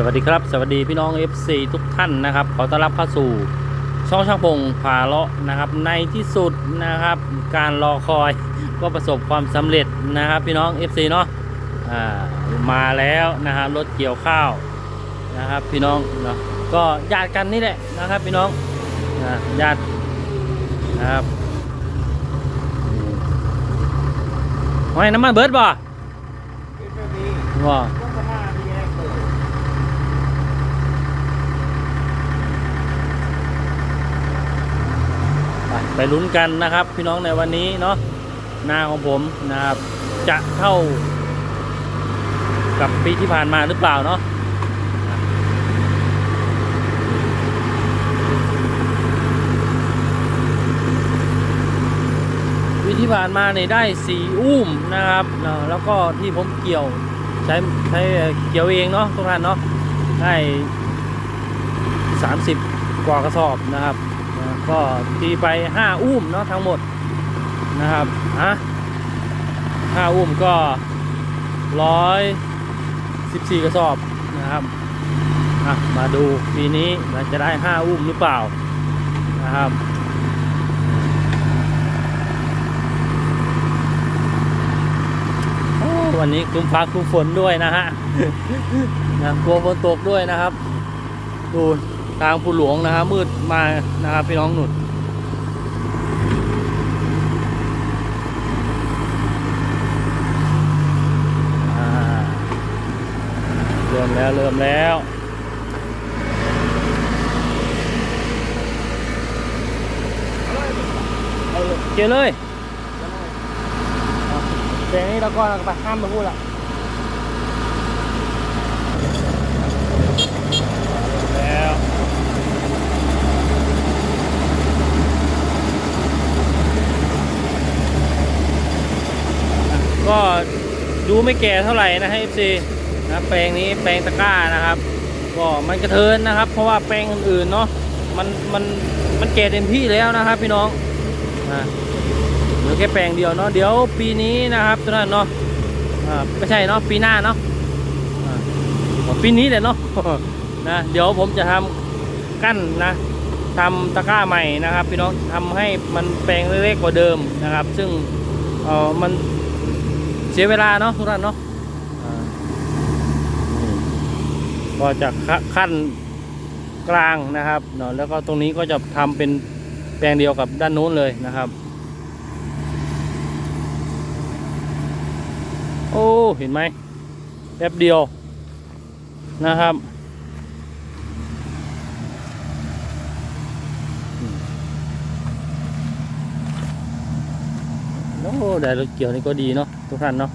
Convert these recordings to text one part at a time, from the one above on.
สวัสดีครับ สวัสดีพี่น้อง FC ทุกท่านนะครับ ขอต้อนรับเข้าสู่ช่องช่างพงพาเลาะนะครับ ในที่สุดนะครับ การรอคอยก็ประสบความสำเร็จนะครับพี่น้อง FC เนาะอ่ามาแล้วนะครับรถเกี่ยวข้าวนะครับ พี่น้องเนาะก็ญาติกันนี่แหละนะครับ พี่น้องนะญาตินะครับห้อยน้ำมันเบิร์ดบ่บ่ ไปลุ้นกันนะครับ พี่น้องในวันนี้เนาะนาของผมนะครับ จะเท่า กับปีที่ผ่านมาหรือเปล่าเนาะปีที่ผ่านมาเนี่ยได้สี่อุ้มนะครับแล้วก็ที่ผมเกี่ยวใช้ใช้เกี่ยวเองเนาะทุกท่านเนาะได้สามสิบกว่ากระสอบนะครับ ก็ตีไป5อุ้มเนาะทั้งหมดนะครับอะ5อุ้มก็114กระสอบนะครับอะมาดูปีนี้เราจะได้5อุ้มหรือเปล่านะครับวันนี้คลุมฟ้าคลุมฝนด้วยนะฮะนะกลัวฝนตกด้วยนะครับ ดู ทางผู้หลวงนะครับมืดมานะครับพี่น้องหนุดเริ่มแล้วเริ่มแล้วเอาเลยเจเลยเอาเสียงนี้แล้วก็ไปห้ามมาพูดละแล้ว ก็ ดูไม่แก่เท่าไหร่นะให้ FC นะแปลงนี้แปลงตะกร้านะครับ ก็มันกระเทินนะครับ เพราะว่าแปลงอื่นๆเนาะมันมันมันแก่เต็มที่แล้วนะครับ พี่น้องนะเหลือแค่แปลงเดียวเนาะเดี๋ยวปีนี้นะครับทุกท่านเนาะอ่าไม่ใช่เนาะปีหน้าเนาะปีนี้แหละเนาะนะเดี๋ยวผมจะทำกั้นนะทำตะกร้าใหม่นะครับ พี่น้องทำให้มันแปลงเล็กๆกว่าเดิมนะครับ ซึ่งเออมัน สียเวลาเนาะทุกท่านเนาะก็จะขขั้นกลางนะครับเนาะแล้วก็ตรงนี้ก็จะทำเป็นแปลงเดียวกับด้านโน้นเลยนะครับ โอ้เห็นไหมแป๊บเดียวนะครับ โอ้ได้รถเกี่ยวนี่ก็ดีเนาะทุกท่านเนาะ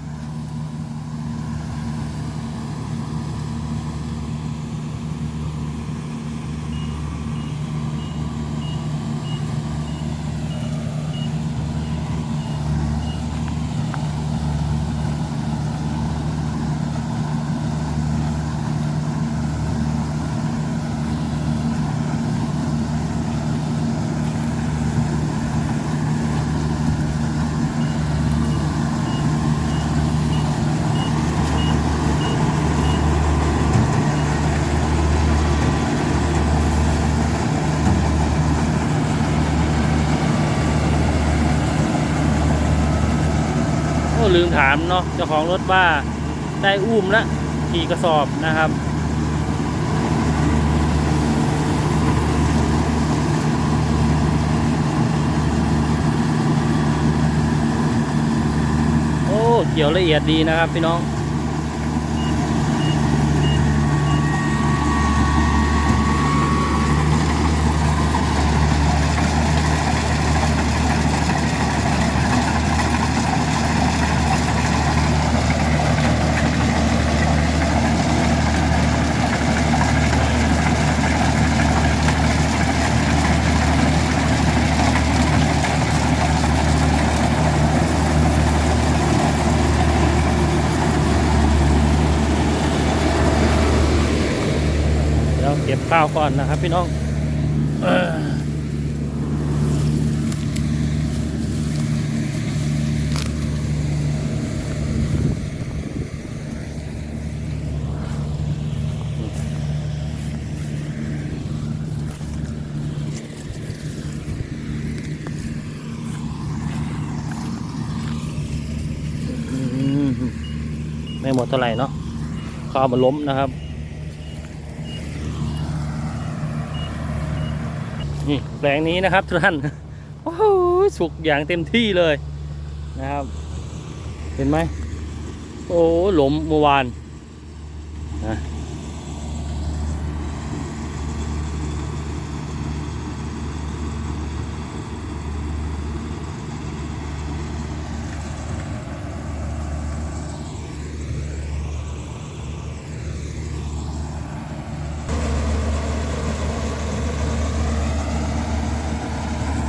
ลืมถามเนาะเจ้าของรถว่าได้อุ้มละกี่กระสอบนะครับโอ้เกี่ยวละเอียดดีนะครับพี่น้อง ข้าวก่อนนะครับ พี่น้องไม่หมดเท่าไหร่เนาะข้าวมันล้มนะครับ นี่แปลงนี้นะครับทุกท่านโอ้โหสุกอย่างเต็มที่เลยนะครับ เห็นไหมโอ้หลมเมื่อวานนะ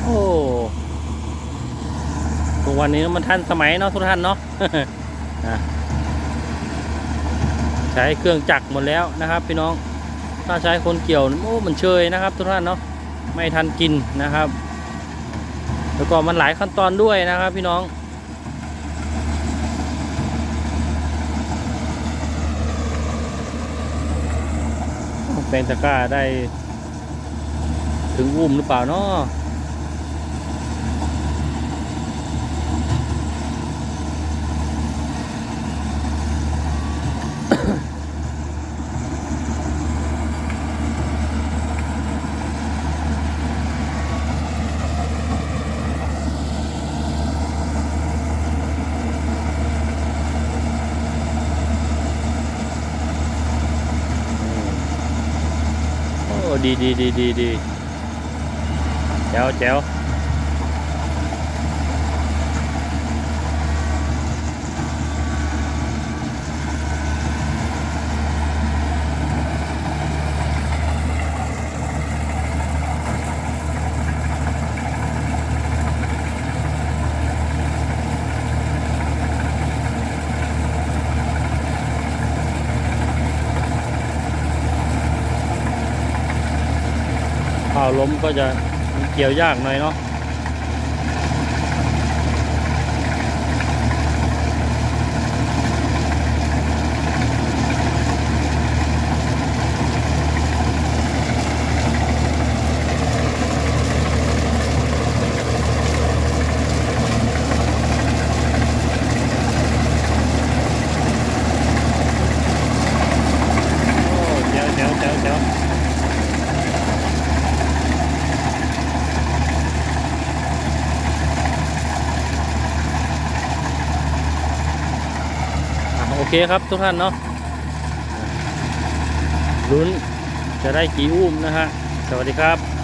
โอ้ทุก วันนี้มันทันสมัยเนาะทุกท่านเนาะนะใช้เครื่องจักรหมดแล้วนะครับ พี่น้องถ้าใช้คนเกี่ยวโอ้มันเชยนะครับ ทุกท่านเนาะไม่ทันกินนะครับ แล้วก็มันหลายขั้นตอนด้วยนะครับ พี่น้องแปลงตะกร้าได้ถึงอุ้มหรือเปล่าเนาะ ดีดีดีดีดีแจ๋วแจ๋ว ล้มก็จะเกี่ยวยากหน่อยเนาะโอ้แจ๋วแจ๋วแจ๋วแจ๋ว อะโอ เคครับทุกท่านเนาะลุ้นจะได้กี่อุ้มนะฮะ สวัสดีครับ